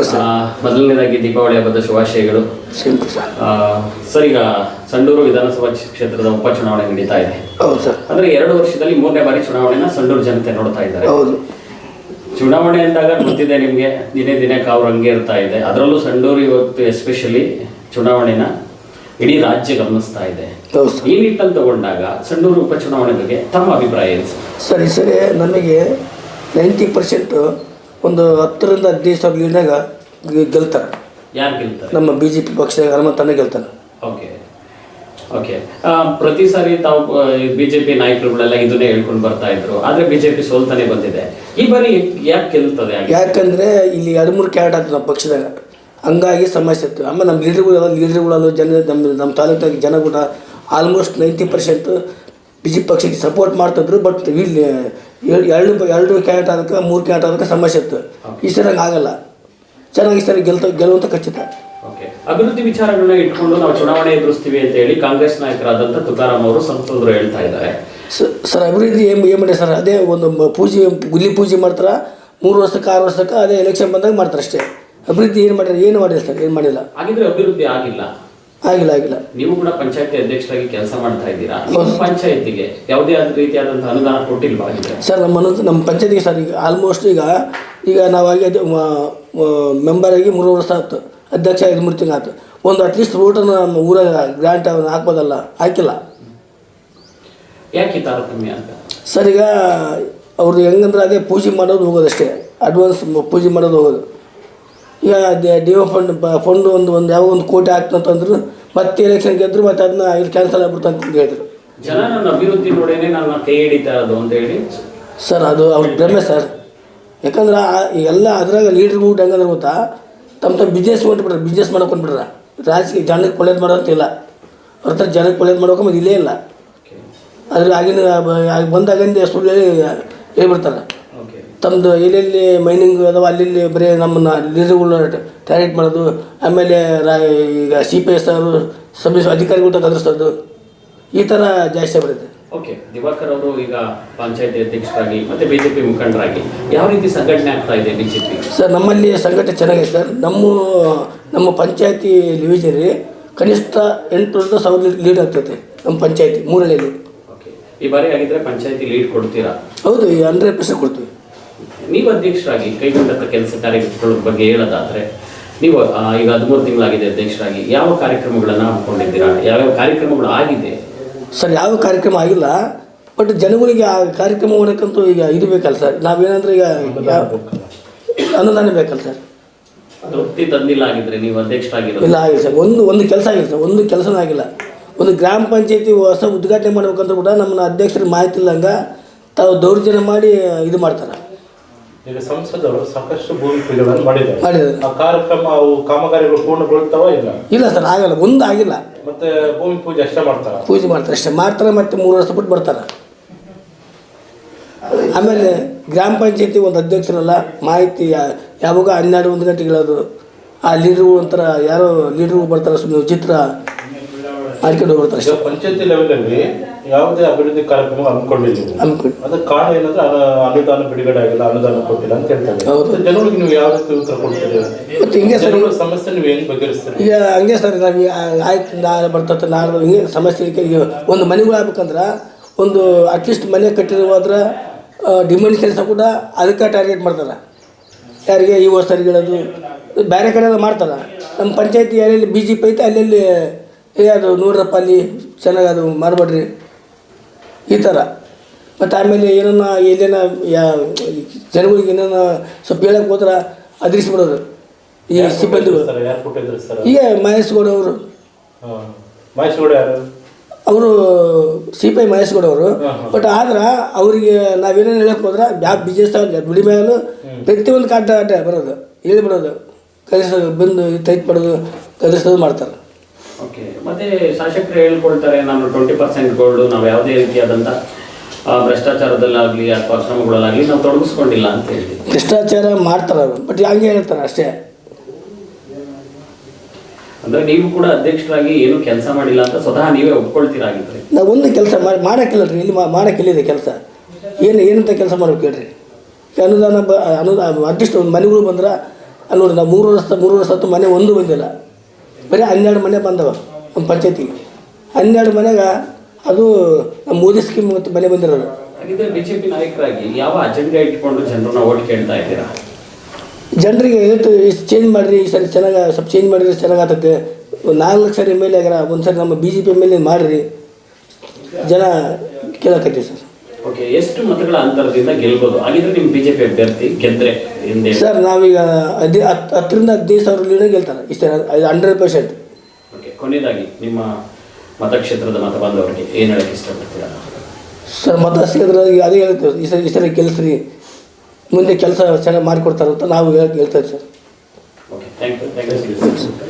ನಮಸ್ತೆ. ಮೊದಲನೇದಾಗಿ ದೀಪಾವಳಿ ಹಬ್ಬದ ಶುಭಾಶಯಗಳು. ಸರ್. ಈಗ ಸಂಡೂರು ವಿಧಾನಸಭಾ ಕ್ಷೇತ್ರದ ಉಪಚುನಾವಣೆ ನಡೀತಾ ಇದೆ. ಹೌದು ಸರ್. ಅಂದ್ರೆ ಎರಡು ವರ್ಷದಲ್ಲಿ ಮೂರನೇ ಬಾರಿ ಚುನಾವಣೆನ ಸಂಡೂರು ಜನತೆ ನೋಡ್ತಾ ಇದ್ದಾರೆ. ಹೌದು. ಚುನಾವಣೆ ಅಂದಾಗ ಗೊತ್ತಿದೆ ನಿಮಗೆ ದಿನೇ ದಿನೇ ಕಾವು ರಂಗೆ ಇರ್ತಾ ಇದೆ. ಅದರಲ್ಲೂ ಸಂಡೂರು ಇವತ್ತು ಎಸ್ಪೆಷಲಿ ಚುನಾವಣೆನ ಇಡೀ ರಾಜ್ಯ ಗಮನಿಸ್ತಾ ಇದೆ. ಈ ನಿಟ್ಟಲ್ಲಿ ತಗೊಂಡಾಗ ಸಂಡೂರು ಉಪಚುನಾವಣೆ ಬಗ್ಗೆ ತಮ್ಮ ಅಭಿಪ್ರಾಯ ಏನು ಸರಿ? ಸರ್ ಸರಿ. ನಮಗೆ ನೈಂಟಿ ಪರ್ಸೆಂಟು ಒಂದು ಹತ್ತರಿಂದ ಹದಿನೈದು ಸಾವಿರ ಲೀಡ್ನಾಗ ಗೆಲ್ತಾರೆ. ಯಾರು ಗೆಲ್ತಾರೆ? ನಮ್ಮ ಬಿ ಜೆ ಪಿ ಪಕ್ಷದಾಗ ಹನುಮಂತನೇ ಗೆಲ್ತಾರೆ. ಓಕೆ. ಓಕೆ. ಪ್ರತಿ ಸಾರಿ ತಾವು ಬಿಜೆಪಿ ನಾಯಕರುಗಳೆಲ್ಲ ಇದನ್ನೇ ಹೇಳ್ಕೊಂಡು ಬರ್ತಾ ಇದ್ರು. ಆದ್ರೆ ಬಿಜೆಪಿ ಸೋಲ್ತಾನೆ ಬಂದಿದೆ. ಈ ಬಾರಿ ಯಾಕೆ ಗೆಲ್ತದೆ? ಯಾಕಂದರೆ ಇಲ್ಲಿ ಎರಡು ಮೂರು ಕ್ಯಾರೆಟ್ ಆಗ್ತದೆ ನಮ್ಮ ಪಕ್ಷದಾಗ. ಹಂಗಾಗಿ ಸಮಸ್ಯೆ ಇತ್ತು. ಆಮೇಲೆ ನಮ್ಮ ಲೀಡರ್ಗಳು ಲೀಡರ್ಗಳಲ್ಲೂ ಜನ ನಮ್ಮ ನಮ್ಮ ತಾಲೂಕಿನಾಗ ಜನ ಕೂಡ almost ninety percent B J P ಪಕ್ಷಕ್ಕೆ ಸಪೋರ್ಟ್ ಮಾಡ್ತಿದ್ರು ಬಟ್ ಇಲ್ಲಿ ಎರಡು ಎರಡು ಕ್ಯಾರೆಟ್ ಆದಕ್ಕೆ ಮೂರು ಕ್ಯಾರೆಟ್ ಆದಕ್ಕೆ ಸಮಸ್ಯೆ ಇತ್ತು. ಈ ಸರಿ ಹಂಗೆ ಆಗಲ್ಲ. ಚೆನ್ನಾಗಿ ಈ ಸರಿ ಗೆಲ್ತ ಗೆಲ್ಲುವಂಥ ಖಚಿತ. ಓಕೆ ಅಭಿವೃದ್ಧಿ ವಿಚಾರಗಳನ್ನ ಇಟ್ಕೊಂಡು ನಾವು ಚುನಾವಣೆ ಎದುರಿಸ್ತೀವಿ ಅಂತ ಹೇಳಿ ಕಾಂಗ್ರೆಸ್ ನಾಯಕರಾದಂತ ತುಕಾರಾಮ್ ಅವರು ಸಂಸದರು ಹೇಳ್ತಾ ಇದ್ದಾರೆ. ಸರ್ ಅಭಿವೃದ್ಧಿ ಏನು ಏನು ಮಾಡಿ ಸರ್? ಅದೇ ಒಂದು ಪೂಜೆ ಗುಲ್ಲಿ ಪೂಜೆ ಮಾಡ್ತಾರೆ? ಮೂರು ವರ್ಷಕ್ಕೆ ಆರು ವರ್ಷಕ್ಕೆ ಅದೇ ಎಲೆಕ್ಷನ್ ಬಂದಾಗ ಮಾಡ್ತಾರೆ ಅಷ್ಟೇ ಅಭಿವೃದ್ಧಿ ಏನು ಮಾಡಿದ್ರೆ ಏನು ಮಾಡಿಲ್ಲ ಸರ್? ಏನು ಮಾಡಿಲ್ಲ. ಹಾಗಿದ್ರೆ ಅಭಿವೃದ್ಧಿ ಆಗಿಲ್ಲ. ಆಗಿಲ್ಲ ಆಗಿಲ್ಲ ನೀವು ಕೂಡ ಪಂಚಾಯತಿ ಅಧ್ಯಕ್ಷರಾಗಿ ಕೆಲಸ ಮಾಡ್ತಾ ಇದ್ದೀರಾ? ಪಂಚಾಯತಿಗೆ ಯಾವುದೇ ಆದ ರೀತಿಯಾದಂತಹ ಅನುದಾನ ಕೊಟ್ಟಿಲ್ವಾ ಸರ್ ನಮ್ಮ ನಮ್ಮ ಪಂಚಾಯತಿಗೆ ಸರ್ ಈಗ ಆಲ್ಮೋಸ್ಟ್ ಈಗ ಈಗ ನಾವಾಗಿ ಅದು ಮೆಂಬರ್ ಆಗಿ ಮೂರು ವರ್ಷ ಆಯ್ತು. ಅಧ್ಯಕ್ಷ ಐದು ಮೂರು ತಿಂಗಳು ಆಯ್ತು. ಒಂದು ಅಟ್ಲೀಸ್ಟ್ ರೋಟನ್ನು ನಮ್ಮ ಊರಾಗ ಗ್ರಾಂಟ್ ಅವನ್ನ ಹಾಕ್ಬೋದಲ್ಲ? ಹಾಕಿಲ್ಲ. ಯಾಕೆ ತಾರತಮ್ಯ ಅಂತ ಸರ್ ಈಗ ಅವ್ರದ್ದು ಹೆಂಗಂದ್ರೆ ಅದೇ ಪೂಜೆ ಮಾಡೋದು ಹೋಗೋದಷ್ಟೇ. ಅಡ್ವಾನ್ಸ್ ಪೂಜೆ ಮಾಡೋದು ಹೋಗೋದು. ಈಗ ದೇ ಒ ಫಂಡ್ ಫಂಡ್ ಒಂದು ಒಂದು ಯಾವ ಒಂದು ಕೋಟಿ ಹಾಕ್ತಂತಂದ್ರು ಮತ್ತೆ ಎಲೆಕ್ಷನ್ ಗೆದ್ರು ಮತ್ತೆ ಅದನ್ನ ಇಲ್ಲಿ ಕ್ಯಾನ್ಸಲ್ ಆಗ್ಬಿಡ್ತು ಅಂತ ಹೇಳಿದ್ರು. ಜನ ನನ್ನ ಅಭಿವೃದ್ಧಿ ನೋಡೇನೆ ನನ್ನ ಕೈ ಹಿಡಿತಾ ಇರೋದು ಅಂತ ಹೇಳಿ. ಸರ್ ಅದು ಅವ್ರ ಭ್ರಮೆ ಸರ್. ಯಾಕಂದ್ರೆ ಎಲ್ಲ ಅದ್ರಾಗ ಲೀಡ್ರ್ ಊಟ ಹೆಂಗಂದ್ರೆ ಗೊತ್ತಾ? ತಮ್ಮ ತಮ್ಮ ಬಿಸ್ನೆಸ್ ಹೊಂಟ್ಬಿಟ್ರೆ ಬಿಸ್ನೆಸ್ ಮಾಡ್ಕೊಂಡ್ಬಿಟ್ರೆ ರಾಜಕೀಯ ಜನಕ್ಕೆ ಒಳ್ಳೇದು ಮಾಡೋಂತಿಲ್ಲ ಅವ್ರ ಹತ್ರ ಜನಕ್ಕೆ ಒಳ್ಳೇದು ಮಾಡ್ಕೊಂಬದು ಇಲ್ಲೇ ಇಲ್ಲ. ಅದ್ರ ಆಗಿನ ಬಂದಾಗಿಂದ ಸುಳ್ಳು ಹೇಳಿ ಹೇಳ್ಬಿಡ್ತಾರೆ. ತಮ್ಮದು ಎಲ್ಲೆಲ್ಲಿ ಮೈನಿಂಗ್ ಅದಾವ ಅಲ್ಲಿ ಬರೀ ನಮ್ಮನ್ನು ಲೀಡರ್ಗಳನ್ನ ಟಾರ್ಗೆಟ್ ಮಾಡೋದು ಆಮೇಲೆ ರಾ ಈಗ ಸಿ ಪಿ ಎಸ್ ಅವರು ಸಬ್ ಅಧಿಕಾರಿಗಳ್ನ ಕದರಿಸೋದು ಈ ಥರ ಜಾಸ್ತಿ ಬರುತ್ತೆ ಓಕೆ ದಿವಾಕರ್ ಅವರು ಈಗ ಪಂಚಾಯತಿ ಅಧ್ಯಕ್ಷರಾಗಿ ಮತ್ತೆ ಬಿಜೆಪಿ ಮುಖಂಡರಾಗಿ ಯಾವ ರೀತಿ ಸಂಘಟನೆ ಆಗ್ತಾ ಇದೆ ಬಿಜೆಪಿ ಸರ್ ನಮ್ಮಲ್ಲಿ ಸಂಘಟನೆ ಚೆನ್ನಾಗಿದೆ ಸರ್ ನಮ್ಮ ನಮ್ಮ ಪಂಚಾಯತಿ ಡಿವಿಷನ್ ಕನಿಷ್ಠ ಎಂಟರಿಂದ ಸಾವಿರ ಲೀಡ್ ಆಗ್ತೈತೆ ನಮ್ಮ ಪಂಚಾಯತಿ ಮೂರನೇಲಿ. ಓಕೆ ಈ ಬಾರಿ ಆಗಿದ್ರೆ ಪಂಚಾಯತಿ ಲೀಡ್ ಕೊಡ್ತೀರಾ? ಹೌದು ಈ ಹಂಡ್ರೆಡ್ ಪರ್ಸೆಂಟ್ ಕೊಡ್ತೀವಿ. ನೀವು ಅಧ್ಯಕ್ಷರಾಗಿ ಕೈಗೊಂಡಂತ ಕೆಲಸ ಕಾರ್ಯಗಳ ಬಗ್ಗೆ ಹೇಳೋದಾದರೆ ನೀವು ಈಗ ಹದಿಮೂರು ತಿಂಗಳಾಗಿದೆ ಅಧ್ಯಕ್ಷರಾಗಿ ಯಾವ ಕಾರ್ಯಕ್ರಮಗಳನ್ನು ಹಮ್ಮಿಕೊಂಡಿದ್ದೀರಾ ಯಾವ್ಯಾವ ಕಾರ್ಯಕ್ರಮಗಳು ಆಗಿದೆ? ಸರ್ ಯಾವ ಕಾರ್ಯಕ್ರಮ ಆಗಿಲ್ಲ ಬಟ್ ಜನಗಳಿಗೆ ಆ ಕಾರ್ಯಕ್ರಮ ಮಾಡೋಕ್ಕಂತೂ ಈಗ ಇದು ಬೇಕಲ್ಲ ಸರ್. ನಾವೇನಂದ್ರೆ ಈಗ ಅನುದಾನ ಬೇಕಲ್ಲ ಸರ್. ತೃಪ್ತಿ ತಂದಿಲ್ಲ ಆಗಿದ್ರೆ ನೀವು ಅಧ್ಯಕ್ಷರಾಗಿರೋದು? ಇಲ್ಲ ಆಗಿಲ್ಲ ಸರ್. ಒಂದು ಒಂದು ಕೆಲಸ ಆಗಿಲ್ಲ ಸರ್. ಒಂದು ಕೆಲಸನೂ ಆಗಿಲ್ಲ. ಒಂದು ಗ್ರಾಮ ಪಂಚಾಯತಿ ಹೊಸ ಉದ್ಘಾಟನೆ ಮಾಡ್ಬೇಕಂತ ಕೂಡ ನಮ್ಮನ್ನ ಅಧ್ಯಕ್ಷರ ಮಾಹಿತಿ ಇಲ್ಲಂಗೆ ತಾವು ದೌರ್ಜನ್ಯ ಮಾಡಿ ಇದು ಮಾಡ್ತಾರೆ. ಈಗ ಸಂಸದರು ಸಾಕಷ್ಟು ಭೂಮಿ ಪೂಜೆಗಳನ್ನು ಮಾಡಿದ್ದಾರೆ. ಮಾಡಿದ್ದಾರೆ. ಆ ಕಾರ್ಯಕ್ರಮ ಅವು ಕಾಮಗಾರಿಗಳು ಪೂರ್ಣಗೊಳ್ತಾವ ಇಲ್ಲ? ಇಲ್ಲ ಸರ್ ಆಗಲ್ಲ. ಒಂದು ಆಗಿಲ್ಲ. ಮತ್ತೆ ಭೂಮಿ ಪೂಜೆ ಅಷ್ಟೇ ಮಾಡ್ತಾರೆ? ಪೂಜೆ ಮಾಡ್ತಾರೆ ಅಷ್ಟೇ. ಮಾಡ್ತಾರೆ ಮತ್ತೆ ಮೂರು ವರ್ಷ ಬಿಟ್ಟು ಬರ್ತಾರೆ. ಆಮೇಲೆ ಗ್ರಾಮ ಪಂಚಾಯತಿ ಒಂದು ಅಧ್ಯಕ್ಷರಲ್ಲ ಮಾಹಿತಿ ಯಾವಾಗ ಹನ್ನೆರಡು ಒಂದು ಗಂಟೆಗೆ ಹೇಳೋದು ಆ ಲೀಡ್ರು ಒಂಥರ ಯಾರೋ ಲೀಡ್ರು ಬರ್ತಾರೆ ಸುಮ್ಮನೆ ವಿಚಿತ್ರ ಮಾಡ್ಕೊಂಡು ಹೋಗ್ತಾರೆ ಈಗ ಅಷ್ಟೇ ಪಂಚಾಯತಿ ಲೆವೆಲಲ್ಲಿ ಯಾವುದೇ ಅಭಿವೃದ್ಧಿ ಕಾರ್ಯಕ್ರಮ ಹಮ್ಮಿಕೊಂಡಿಲ್ಲ. ಹಮ್ಮಿಕೊಂಡು ಅದಕ್ಕೆ ಕಾರಣ ಏನಂದ್ರೆ ಅನು- ಅನುದಾನ ಬಿಡುಗಡೆ ಆಗಿಲ್ಲ ಅನುದಾನ ಕೊಟ್ಟಿಲ್ಲ ಅಂತ ಹೇಳ್ತಾರೆ. ಹೌದು. ಜನಗಳಿಗೆ ನೀವು ಯಾವ ರೀತಿ ಉತ್ತರ ಕೊಡ್ತೀರಿ? ಮತ್ತು ಹಿಂಗೆ ಸರ್ ಜನಗಳ ಸಮಸ್ಯೆ ನೀವು ಹೆಂಗ್ ಬಗೆಹರಿಸ್ತೀರಿ? ಈಗ ಹಂಗೆ ಸರ್ ನಾವು ಆಯ್ತು ನಾಳೆ ಬರ್ತದೆ ನಾಳೆ ಹಿಂಗೆ ಸಮಸ್ಯೆ ಈಗ ಒಂದು ಮನೆಗಳು ಆಗ್ಬೇಕಂದ್ರೆ ಒಂದು ಅಟ್ಲೀಸ್ಟ್ ಮನೆ ಕಟ್ಟಿರೋದ್ರ ಡಿಮಾಂಡ್ ಕೆಲಸ ಕೂಡ ಅದಕ್ಕೆ ಟಾರ್ಗೆಟ್ ಮಾಡ್ತಾರೆ. ಯಾರಿಗೆ ಈ ವರ್ಷರಿಗೆ ಹೇಳೋದು ಬೇರೆ ಕಡೆ ಮಾಡ್ತಾರೆ. ನಮ್ಮ ಪಂಚಾಯತಿ ಎಲ್ಲೆಲ್ಲಿ ಬಿ ಜೆ ಪಿ ಐತೆ ಅಲ್ಲೆಲ್ಲಿ ಏ ಅದು ನೋಡ್ರಪ್ಪ ಅಲ್ಲಿ ಚೆನ್ನಾಗಿ ಅದು ಮಾಡಬೇಡ್ರಿ ಈ ಥರ ಮತ್ತು ಆಮೇಲೆ ಏನನ್ನ ಎಲ್ಲೇನ ಯಾ ಜನಗಳಿಗೆ ಏನೇನ ಸ್ವಲ್ಪ ಹೇಳಕ್ಕೆ ಹೋದ್ರೆ ಅದ್ರಿಸ್ಬಿಡೋದು ಈ ಸಿಬ್ಬಂದಿಗಳು. ಈಗ ಮಹೇಶ್ ಗೌಡ ಅವರು. ಅವರು C P I Mahesh Gowda ಅವರು. ಬಟ್ ಆದ್ರೆ ಅವರಿಗೆ ನಾವೇನೇನು ಹೇಳಕ್ಕೆ ಹೋದ್ರೆ ಯಾವ ಬಿಸ್ನೆಸ್ ದುಡಿ ಮೇಲೂ ಪ್ರತಿಯೊಂದು ಕಾಟ ಆಟ ಬರೋದು. ಹೇಳ್ಬಿಡೋದು. ಕಲಿಸೋದು ಬಂದು ಟೈಟ್ ಮಾಡೋದು ಕಲಿಸೋದು ಮಾಡ್ತಾರೆ. ಓಕೆ. ಮತ್ತೆ ಶಾಸಕರು ಹೇಳ್ಕೊಳ್ತಾರೆ ನಾನು ಟ್ವೆಂಟಿ ಪರ್ಸೆಂಟ್ ಗೋಲ್ಡ್ ನಾವು ಯಾವುದೇ ರೀತಿಯಾದಂಥ ಆ, ಭ್ರಷ್ಟಾಚಾರದಲ್ಲಾಗಲಿ ಅಥವಾ ಅಕ್ರಮಗಳಲ್ಲಾಗಲಿ ನಾವು ತೊಡಗಿಸ್ಕೊಂಡಿಲ್ಲ ಅಂತ ಹೇಳಿ ಭ್ರಷ್ಟಾಚಾರ ಮಾಡ್ತಾರೆ ಅವರು. ಬಟ್ ಹಂಗೆ ಹೇಳ್ತಾರೆ ಅಷ್ಟೇ. ಅಂದ್ರೆ ನೀವು ಕೂಡ ಅಧ್ಯಕ್ಷರಾಗಿ ಏನು ಕೆಲಸ ಮಾಡಿಲ್ಲ ಅಂತ ಸ್ವತಃ ನೀವೇ ಒಪ್ಕೊಳ್ತೀರಾಗಿದ್ರೆ ನಾವು ಒಂದು ಕೆಲಸ ಮಾಡಿ ಮಾಡೋಕ್ಕಿಲ್ಲ ರೀ ಇಲ್ಲಿ ಮಾಡೋಕ್ಕಿಲ್ಲಿದೆ ಕೆಲಸ. ಏನು ಏನಂತ ಕೆಲಸ ಮಾಡ್ಬೇಕು ಹೇಳ್ರಿ ಅನುದಾನ ಬ ಅನುದಾನ ಅಟ್ಲೀಸ್ಟ್ ಒಂದು ಮನೆಗಳು ಬಂದ್ರೆ ಅಲ್ಲಿ ನೋಡಿ ನಾವು ಮೂರು ವರ್ಷ ಮೂರು ವರ್ಷ ಹೊತ್ತು ಮನೆ ಒಂದು ಬಂದಿಲ್ಲ. ಬರೀ ಹನ್ನೆರಡು ಮನೆ ಬಂದವ ನಮ್ಮ ಪಂಚಾಯತಿಗೆ. ಹನ್ನೆರಡು ಮನೆಗೆ ಅದು ನಮ್ಮ ಮೋದಿ ಸ್ಕೀಮ್ ಮತ್ತು ಮನೆ ಬಂದಿರೋದು. ಹಾಗಿದ್ರೆ ಬಿಜೆಪಿ ನಾಯಕರಾಗಿ ಯಾವ ಅಜೆಂಡಾ ಇಟ್ಕೊಂಡು ಜನರನ್ನ ಓಟ್ ಕೇಳ್ತಾ ಇದ್ದೀರಾ? ಜನರಿಗೆ ಇವತ್ತು ಇಷ್ಟು ಚೇಂಜ್ ಮಾಡಿರಿ ಈ ಸರಿ ಚೆನ್ನಾಗಿ ಸ್ವಲ್ಪ ಚೇಂಜ್ ಮಾಡಿದ್ರೆ ಚೆನ್ನಾಗಿ ಒಂದು ನಾಲ್ಕು ಲಕ್ಷ ಎಂ ಎಲ್ ಎ ಆಗ್ಯಾರ ಒಂದು ಸರಿ ನಮ್ಮ B J P M L A ಮಾಡಿರಿ. ಜನ ಕೇಳಕತ್ತೀವಿ ಸರ್. ಓಕೆ ಎಷ್ಟು ಮತಗಳ ಅಂತರದಿಂದ ಗೆಲ್ಬೋದು? ಹಾಗಿದ್ರೆ ನಿಮ್ಮ ಬಿಜೆಪಿ ಅಭ್ಯರ್ಥಿ ಗೆದ್ರೆ ಹಿಂದೆ. ಸರ್ ನಾವೀಗ ಹದಿ ಹತ್ತು ಹತ್ತರಿಂದ ಹದಿನೈದು ಸಾವಿರ ಲೀಡೇ ಗೆಲ್ತಾರೆ. ಇಷ್ಟೇ ಹಂಡ್ರೆಡ್ ಪರ್ಸೆಂಟ್ ಓಕೆ ಕೊನೆಯದಾಗಿ ನಿಮ್ಮ ಮತಕ್ಷೇತ್ರದ ಮತ ಬಾಂಧವರಿಗೆ ಏನು ಹೇಳಕ್ಕೆ ಇಷ್ಟಪಡ್ತೀರಾ? ಸರ್ ಮತ ಸಿಗೋದ್ರ ಈಗ ಅದೇ ಹೇಳ್ತೀವಿ. ಈ ಸರಿ ಈ ಸರಿ ಗೆಲ್ಲಿಸ್ರಿ ಮುಂದೆ ಕೆಲಸ ಚೆನ್ನಾಗಿ ಮಾಡಿಕೊಡ್ತಾರೆ ಅಂತ ನಾವು ಹೇಳ್- ಹೇಳ್ತಾ ಇದ್ದೀವಿ sir. Okay thank you thank you